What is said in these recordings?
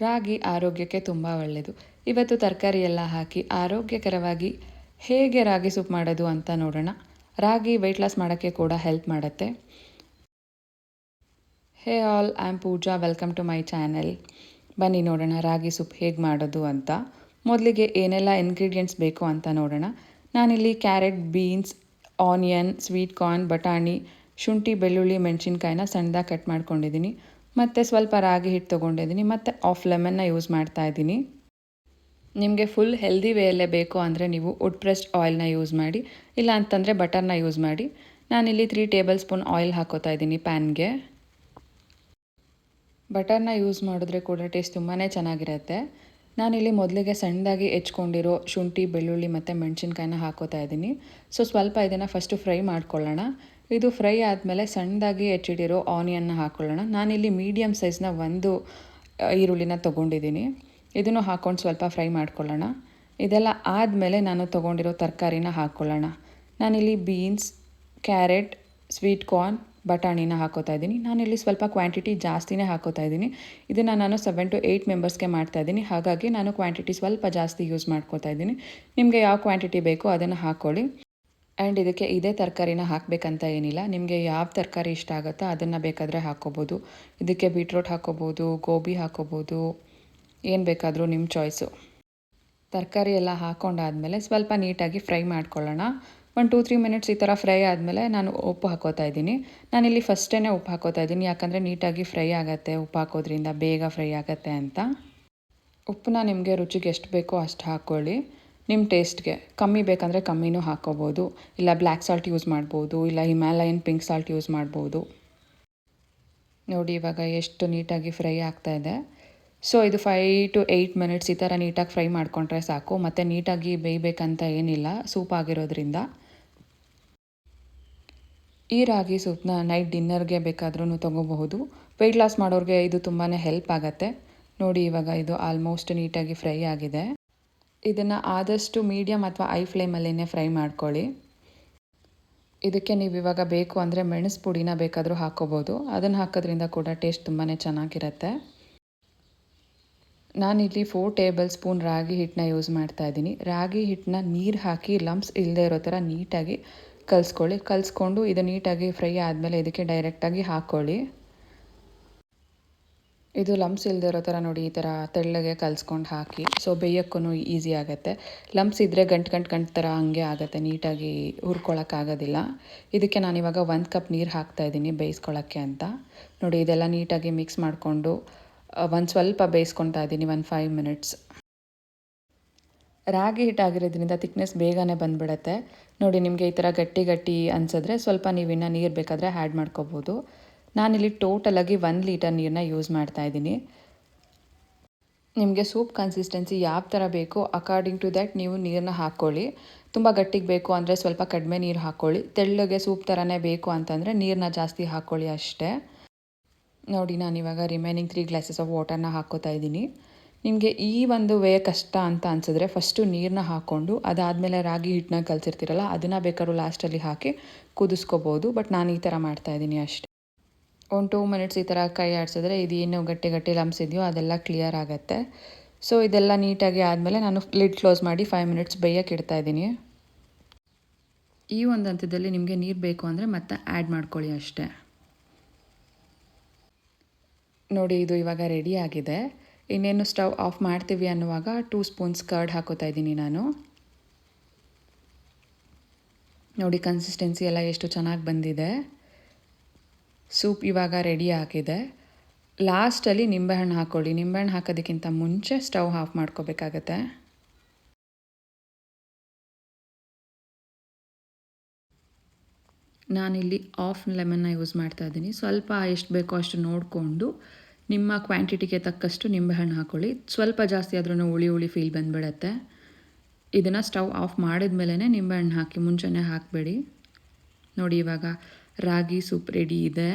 ರಾಗಿ ಆರೋಗ್ಯಕ್ಕೆ ತುಂಬ ಒಳ್ಳೆಯದು ಇವತ್ತು ತರಕಾರಿ ಎಲ್ಲ ಹಾಕಿ ಆರೋಗ್ಯಕರವಾಗಿ ಹೇಗೆ ರಾಗಿ ಸೂಪ್ ಮಾಡೋದು ಅಂತ ನೋಡೋಣ. ರಾಗಿ ವೆಯ್ಟ್ ಲಾಸ್ ಮಾಡೋಕ್ಕೆ ಕೂಡ ಹೆಲ್ಪ್ ಮಾಡುತ್ತೆ. Hey all I am Pooja welcome to my channel ಬನ್ನಿ ನೋಡೋಣ ರಾಗಿ ಸೂಪ್ ಹೇಗೆ ಮಾಡೋದು ಅಂತ. ಮೊದಲಿಗೆ ಏನೆಲ್ಲ ಇಂಗ್ರೀಡಿಯೆಂಟ್ಸ್ ಬೇಕು ಅಂತ ನೋಡೋಣ. ನಾನಿಲ್ಲಿ carrot beans onion sweet corn ಬಟಾಣಿ, ಶುಂಠಿ, ಬೆಳ್ಳುಳ್ಳಿ, ಮೆಣಸಿನ್ಕಾಯಿನ ಸಣ್ಣದಾಗಿ ಕಟ್ ಮಾಡ್ಕೊಂಡಿದ್ದೀನಿ. ಮತ್ತು ಸ್ವಲ್ಪ ರಾಗಿ ಹಿಟ್ಟು ತೊಗೊಂಡಿದ್ದೀನಿ ಮತ್ತು ಆಫ್ ಲೆಮನ್ನ ಯೂಸ್ ಮಾಡ್ತಾ ಇದ್ದೀನಿ. ನಿಮಗೆ ಫುಲ್ ಹೆಲ್ದಿ ವೇಯಲ್ಲೇ ಬೇಕು ಅಂದರೆ ನೀವು ವುಡ್ ಪ್ರೆಸ್ಡ್ ಆಯಿಲ್ನ ಯೂಸ್ ಮಾಡಿ, ಇಲ್ಲ ಅಂತಂದರೆ ಬಟರ್ನ ಯೂಸ್ ಮಾಡಿ. ನಾನಿಲ್ಲಿ ತ್ರೀ ಟೇಬಲ್ ಸ್ಪೂನ್ ಆಯಿಲ್ ಹಾಕೋತಾ ಇದ್ದೀನಿ ಪ್ಯಾನ್ಗೆ ಬಟರ್ನ ಯೂಸ್ ಮಾಡಿದ್ರೆ ಕೂಡ ಟೇಸ್ಟ್ ತುಂಬಾ ಚೆನ್ನಾಗಿರುತ್ತೆ. ನಾನಿಲ್ಲಿ ಮೊದಲಿಗೆ ಸಣ್ಣದಾಗಿ ಹೆಚ್ಕೊಂಡಿರೋ ಶುಂಠಿ, ಬೆಳ್ಳುಳ್ಳಿ ಮತ್ತು ಮೆಣಸಿನ್ಕಾಯಿನ ಹಾಕೋತಾ ಇದ್ದೀನಿ. ಸೊ ಸ್ವಲ್ಪ ಇದನ್ನು ಫಸ್ಟು ಫ್ರೈ ಮಾಡ್ಕೊಳ್ಳೋಣ. ಇದು ಫ್ರೈ ಆದಮೇಲೆ ಸಣ್ಣದಾಗಿ ಹೆಚ್ಚಿಡಿರೋ ಆನಿಯನ್ನ ಹಾಕ್ಕೊಳ್ಳೋಣ ನಾನಿಲ್ಲಿ ಮೀಡಿಯಮ್ ಸೈಜ್ನ ಒಂದು ಈರುಳ್ಳಿನ ತೊಗೊಂಡಿದ್ದೀನಿ. ಇದನ್ನು ಹಾಕ್ಕೊಂಡು ಸ್ವಲ್ಪ ಫ್ರೈ ಮಾಡ್ಕೊಳ್ಳೋಣ. ಇದೆಲ್ಲ ಆದಮೇಲೆ ನಾನು ತೊಗೊಂಡಿರೋ ತರಕಾರಿನ ಹಾಕ್ಕೊಳ್ಳೋಣ ನಾನಿಲ್ಲಿ ಬೀನ್ಸ್, ಕ್ಯಾರೆಟ್, ಸ್ವೀಟ್ ಕಾರ್ನ್, ಬಟಾಣಿನ ಹಾಕೋತಾ ಇದ್ದೀನಿ. ನಾನಿಲ್ಲಿ ಸ್ವಲ್ಪ ಕ್ವಾಂಟಿಟಿ ಜಾಸ್ತಿನೇ ಹಾಕೋತಾ ಇದ್ದೀನಿ. ಇದನ್ನು ನಾನು ಸೆವೆನ್ ಟು ಏಯ್ಟ್ ಮೆಂಬರ್ಸ್ಗೆ ಮಾಡ್ತಾ ಇದ್ದೀನಿ. ಹಾಗಾಗಿ ನಾನು ಕ್ವಾಂಟಿಟಿ ಸ್ವಲ್ಪ ಜಾಸ್ತಿ ಯೂಸ್ ಮಾಡ್ಕೋತಾ ಇದ್ದೀನಿ. ನಿಮಗೆ ಯಾವ ಕ್ವಾಂಟಿಟಿ ಬೇಕೋ ಅದನ್ನು ಹಾಕ್ಕೊಳ್ಳಿ ಆ್ಯಂಡ್ ಇದಕ್ಕೆ ಇದೇ ತರಕಾರಿನ ಹಾಕಬೇಕಂತ ಏನಿಲ್ಲ. ನಿಮಗೆ ಯಾವ ತರಕಾರಿ ಇಷ್ಟ ಆಗುತ್ತೋ ಅದನ್ನು ಬೇಕಾದರೆ ಹಾಕ್ಕೋಬೋದು ಇದಕ್ಕೆ ಬೀಟ್ರೋಟ್ ಹಾಕ್ಕೋಬೋದು ಗೋಬಿ ಹಾಕ್ಕೋಬೋದು ಏನು ಬೇಕಾದರೂ ನಿಮ್ಮ ಚಾಯ್ಸು ತರಕಾರಿ ಎಲ್ಲ ಹಾಕ್ಕೊಂಡಾದಮೇಲೆ ಸ್ವಲ್ಪ ನೀಟಾಗಿ ಫ್ರೈ ಮಾಡ್ಕೊಳ್ಳೋಣ. ಒಂದು ಟೂ ತ್ರೀ ಮಿನಿಟ್ಸ್ ಈ ಥರ ಫ್ರೈ ಆದಮೇಲೆ ನಾನು ಉಪ್ಪು ಹಾಕೋತಾ ಇದ್ದೀನಿ. ನಾನಿಲ್ಲಿ ಫಸ್ಟೇ ಉಪ್ಪು ಹಾಕೋತಾ ಇದ್ದೀನಿ. ಯಾಕಂದರೆ ನೀಟಾಗಿ ಫ್ರೈ ಆಗುತ್ತೆ, ಉಪ್ಪು ಹಾಕೋದ್ರಿಂದ ಬೇಗ ಫ್ರೈ ಆಗುತ್ತೆ ಅಂತ. ಉಪ್ಪನ್ನ ನಿಮಗೆ ರುಚಿಗೆ ಎಷ್ಟು ಬೇಕೋ ಅಷ್ಟು ಹಾಕ್ಕೊಳ್ಳಿ ನಿಮ್ಮ ಟೇಸ್ಟ್ಗೆ ಕಮ್ಮಿ ಬೇಕಂದರೆ ಕಮ್ಮಿನೂ ಹಾಕ್ಕೋಬೋದು ಇಲ್ಲ ಬ್ಲ್ಯಾಕ್ ಸಾಲ್ಟ್ ಯೂಸ್ ಮಾಡ್ಬೋದು, ಇಲ್ಲ ಹಿಮಾಲಯನ್ ಪಿಂಕ್ ಸಾಲ್ಟ್ ಯೂಸ್ ಮಾಡ್ಬೋದು. ನೋಡಿ, ಇವಾಗ ಎಷ್ಟು ನೀಟಾಗಿ ಫ್ರೈ ಆಗ್ತಾ ಇದೆ. ಸೊ, ಇದು ಫೈ ಟು ಏಯ್ಟ್ ಮಿನಿಟ್ಸ್ ಈ ಥರ ನೀಟಾಗಿ ಫ್ರೈ ಮಾಡಿಕೊಂಡ್ರೆ ಸಾಕು. ಮತ್ತು ನೀಟಾಗಿ ಬೇಯಬೇಕಂತ ಏನಿಲ್ಲ, ಸೂಪ್ ಆಗಿರೋದ್ರಿಂದ. ಈ ರಾಗಿ ಸೂಪ್ನ ನೈಟ್ ಡಿನ್ನರ್ಗೆ ಬೇಕಾದ್ರೂ ತೊಗೋಬಹುದು. ವೆಯ್ಟ್ ಲಾಸ್ ಮಾಡೋರಿಗೆ ಇದು ತುಂಬಾ ಹೆಲ್ಪ್ ಆಗುತ್ತೆ. ನೋಡಿ, ಇವಾಗ ಇದು ಆಲ್ಮೋಸ್ಟ್ ನೀಟಾಗಿ ಫ್ರೈ ಆಗಿದೆ. ಇದನ್ನು ಆದಷ್ಟು ಮೀಡಿಯಮ್ ಅಥವಾ ಐ ಫ್ಲೇಮಲ್ಲೇ ಫ್ರೈ ಮಾಡ್ಕೊಳ್ಳಿ. ಇದಕ್ಕೆ ನೀವು ಇವಾಗ ಬೇಕು ಅಂದರೆ ಮೆಣಸು ಪುಡಿನ ಬೇಕಾದರೂ ಹಾಕೋಬೋದು. ಅದನ್ನು ಹಾಕೋದ್ರಿಂದ ಕೂಡ ಟೇಸ್ಟ್ ತುಂಬಾ ಚೆನ್ನಾಗಿರುತ್ತೆ. ನಾನಿಲ್ಲಿ ಫೋರ್ ಟೇಬಲ್ ಸ್ಪೂನ್ ರಾಗಿ ಹಿಟ್ಟನ್ನ ಯೂಸ್ ಮಾಡ್ತಾ ಇದ್ದೀನಿ. ರಾಗಿ ಹಿಟ್ಟನ್ನ ನೀರು ಹಾಕಿ ಲಂಪ್ಸ್ ಇಲ್ಲದೆ ಇರೋ ಥರ ನೀಟಾಗಿ ಕಲಿಸ್ಕೊಳ್ಳಿ. ಕಲಿಸ್ಕೊಂಡು ಇದು ನೀಟಾಗಿ ಫ್ರೈ ಆದಮೇಲೆ ಇದಕ್ಕೆ ಡೈರೆಕ್ಟಾಗಿ ಹಾಕ್ಕೊಳ್ಳಿ ಇದು ಲಂಪ್ಸ್ ಇಲ್ಲದೆ ಇರೋ ಥರ ನೋಡಿ, ಈ ಥರ ತೆಳ್ಳಗೆ ಕಲಿಸ್ಕೊಂಡು ಹಾಕಿ. ಸೊ ಬೇಯೋಕ್ಕೂ ಈಸಿ ಆಗುತ್ತೆ. ಲಂಪ್ಸ್ ಇದ್ದರೆ ಗಂಟು ಗಂಟು ಗಂಟು ಥರ ಹಂಗೆ ಆಗುತ್ತೆ, ನೀಟಾಗಿ ಹುರ್ಕೊಳ್ಳೋಕ್ಕಾಗೋದಿಲ್ಲ ಇದಕ್ಕೆ ನಾನಿವಾಗ ಒಂದು ಕಪ್ ನೀರು ಹಾಕ್ತಾಯಿದ್ದೀನಿ ಬೇಯಿಸ್ಕೊಳ್ಳೋಕ್ಕೆ ಅಂತ. ನೋಡಿ, ಇದೆಲ್ಲ ನೀಟಾಗಿ ಮಿಕ್ಸ್ ಮಾಡಿಕೊಂಡು ಒಂದು ಸ್ವಲ್ಪ ಬೇಯಿಸ್ಕೊತಾ ಇದ್ದೀನಿ, ಒಂದು ಫೈವ್ ಮಿನಿಟ್ಸ್ ರಾಗಿ ಹಿಟ್ಟಾಗಿರೋದ್ರಿಂದ ತಿಕ್ನೆಸ್ ಬೇಗನೆ ಬಂದ್ಬಿಡುತ್ತೆ. ನೋಡಿ, ನಿಮಗೆ ಈ ಥರ ಗಟ್ಟಿ ಗಟ್ಟಿ ಅನಿಸಿದ್ರೆ ಸ್ವಲ್ಪ ನೀವಿನ್ನು ನೀರು ಬೇಕಾದರೆ ಆ್ಯಡ್ ಮಾಡ್ಕೋಬೋದು. ನಾನಿಲ್ಲಿ ಟೋಟಲಾಗಿ ಒಂದು ಲೀಟರ್ ನೀರನ್ನ ಯೂಸ್ ಮಾಡ್ತಾ ಇದ್ದೀನಿ. ನಿಮಗೆ ಸೂಪ್ ಕನ್ಸಿಸ್ಟೆನ್ಸಿ ಯಾವ ಥರ ಬೇಕೋ ಅಕಾರ್ಡಿಂಗ್ ಟು ದ್ಯಾಟ್ ನೀವು ನೀರನ್ನ ಹಾಕ್ಕೊಳ್ಳಿ. ತುಂಬ ಗಟ್ಟಿಗೆ ಬೇಕು ಅಂದರೆ ಸ್ವಲ್ಪ ಕಡಿಮೆ ನೀರು ಹಾಕ್ಕೊಳ್ಳಿ. ತೆಳ್ಳಗೆ ಸೂಪ್ ಥರನೇ ಬೇಕು ಅಂತಂದರೆ ನೀರನ್ನ ಜಾಸ್ತಿ ಹಾಕ್ಕೊಳ್ಳಿ ಅಷ್ಟೇ. ನೋಡಿ ನಾನು ಇವಾಗ ರಿಮೈನಿಂಗ್ ತ್ರೀ ಗ್ಲಾಸಸ್ ಆಫ್ ವಾಟರ್ನ ಹಾಕ್ಕೋತಾ ಇದ್ದೀನಿ. ನಿಮಗೆ ಈ ಒಂದು ವೇ ಕಷ್ಟ ಅಂತ ಅನಿಸಿದ್ರೆ ಫಸ್ಟು ನೀರನ್ನ ಹಾಕ್ಕೊಂಡು ಅದಾದಮೇಲೆ ರಾಗಿ ಹಿಟ್ಟನ್ನ ಕಲಸಿರ್ತೀರಲ್ಲ, ಅದನ್ನು ಬೇಕಾದ್ರೂ ಲಾಸ್ಟಲ್ಲಿ ಹಾಕಿ ಕುದಿಸ್ಕೋಬೋದು. ಬಟ್ ನಾನು ಈ ಥರ ಮಾಡ್ತಾಯಿದ್ದೀನಿ ಅಷ್ಟೇ. ಒಂದು ಟೂ ಮಿನಿಟ್ಸ್ ಈ ಥರ ಕೈ ಆಡಿಸಿದ್ರೆ ಇದು ಏನು ಗಟ್ಟಿ ಗಟ್ಟಿ ಲಮ್ಸ್ ಇದೆಯೋ ಅದೆಲ್ಲ ಕ್ಲಿಯರ್ ಆಗುತ್ತೆ. ಸೊ ಇದೆಲ್ಲ ನೀಟಾಗಿ ಆದಮೇಲೆ ನಾನು ಲಿಡ್ ಕ್ಲೋಸ್ ಮಾಡಿ ಫೈವ್ ಮಿನಿಟ್ಸ್ ಬೇಯಕ್ಕೆ ಇಡ್ತಾ ಇದ್ದೀನಿ. ಈ ಒಂದು ಹಂತದಲ್ಲಿ ನಿಮಗೆ ನೀರು ಬೇಕು ಅಂದರೆ ಮತ್ತೆ ಆ್ಯಡ್ ಮಾಡ್ಕೊಳ್ಳಿ ಅಷ್ಟೇ. ನೋಡಿ, ಇದು ಇವಾಗ ರೆಡಿ ಆಗಿದೆ. ಇನ್ನೇನು ಸ್ಟವ್ ಆಫ್ ಮಾಡ್ತೀವಿ ಅನ್ನುವಾಗ ಟೂ ಸ್ಪೂನ್ಸ್ ಕರ್ಡ್ ಹಾಕೋತಾ ಇದ್ದೀನಿ ನಾನು. ನೋಡಿ ಕನ್ಸಿಸ್ಟೆನ್ಸಿ ಎಲ್ಲ ಎಷ್ಟು ಚೆನ್ನಾಗಿ ಬಂದಿದೆ. ಸೂಪ್ ಇವಾಗ ರೆಡಿ ಆಗಿದೆ. ಲಾಸ್ಟಲ್ಲಿ ನಿಂಬೆಹಣ್ಣು ಹಾಕ್ಕೊಳ್ಳಿ ನಿಂಬೆಹಣ್ಣು ಹಾಕೋದಕ್ಕಿಂತ ಮುಂಚೆ ಸ್ಟವ್ ಆಫ್ ಮಾಡ್ಕೋಬೇಕಾಗತ್ತೆ. ನಾನಿಲ್ಲಿ ಆಫ್ ಲೆಮನ್ನ ಯೂಸ್ ಮಾಡ್ತಾ ಇದ್ದೀನಿ. ಸ್ವಲ್ಪ ಎಷ್ಟು ಬೇಕೋ ಅಷ್ಟು ನೋಡಿಕೊಂಡು ನಿಮ್ಮ ಕ್ವಾಂಟಿಟಿಗೆ ತಕ್ಕಷ್ಟು ನಿಂಬೆಹಣ್ಣು ಹಾಕ್ಕೊಳ್ಳಿ ಸ್ವಲ್ಪ ಜಾಸ್ತಿ ಆದ್ರೂ ಹುಳಿ ಹುಳಿ ಫೀಲ್ ಬಂದುಬಿಡತ್ತೆ. ಇದನ್ನು ಸ್ಟವ್ ಆಫ್ ಮಾಡಿದ ನಿಂಬೆಹಣ್ಣು ಹಾಕಿ ಮುಂಚೆನೇ ಹಾಕಬೇಡಿ. ನೋಡಿ ಇವಾಗ ರಾಗಿ ಸೂಪ್ ರೆಡಿ ಇದೆ.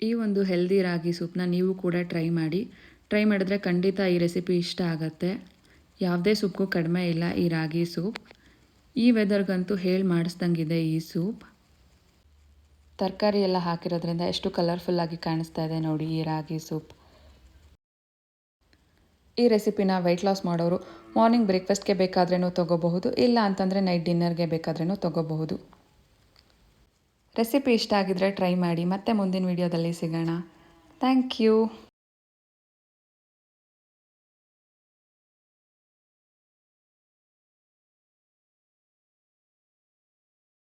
ಈ ಒಂದು ಹೆಲ್ದಿ ರಾಗಿ ಸೂಪ್ನ ನೀವು ಕೂಡ ಟ್ರೈ ಮಾಡಿ. ಟ್ರೈ ಮಾಡಿದ್ರೆ ಖಂಡಿತ ಈ ರೆಸಿಪಿ ಇಷ್ಟ ಆಗುತ್ತೆ. ಯಾವುದೇ ಸೂಪ್ಗೂ ಕಡಿಮೆ ಇಲ್ಲ ಈ ರಾಗಿ ಸೂಪ್. ಈ ವೆದರ್ಗಂತೂ ಹೇಳಿ ಮಾಡಿಸ್ದಂಗಿದೆ ಈ ಸೂಪ್. ತರಕಾರಿ ಎಲ್ಲ ಹಾಕಿರೋದ್ರಿಂದ ಎಷ್ಟು ಕಲರ್ಫುಲ್ಲಾಗಿ ಕಾಣಿಸ್ತಾ ಇದೆ ನೋಡಿ ಈ ರಾಗಿ ಸೂಪ್. ಈ ರೆಸಿಪಿನ ವೆಯ್ಟ್ ಲಾಸ್ ಮಾಡೋರು ಮಾರ್ನಿಂಗ್ ಬ್ರೇಕ್ಫಾಸ್ಟ್ಗೆ ಬೇಕಾದ್ರೂ ತೊಗೋಬಹುದು, ಇಲ್ಲ ಅಂತಂದರೆ ನೈಟ್ ಡಿನ್ನರ್ಗೆ ಬೇಕಾದ್ರೂ ತೊಗೋಬಹುದು. ರೆಸಿಪಿ ಇಷ್ಟ ಆಗಿದ್ರೆ ಟ್ರೈ ಮಾಡಿ. ಮತ್ತೆ ಮುಂದಿನ ವೀಡಿಯೋದಲ್ಲಿ ಸಿಗೋಣ. Thank you.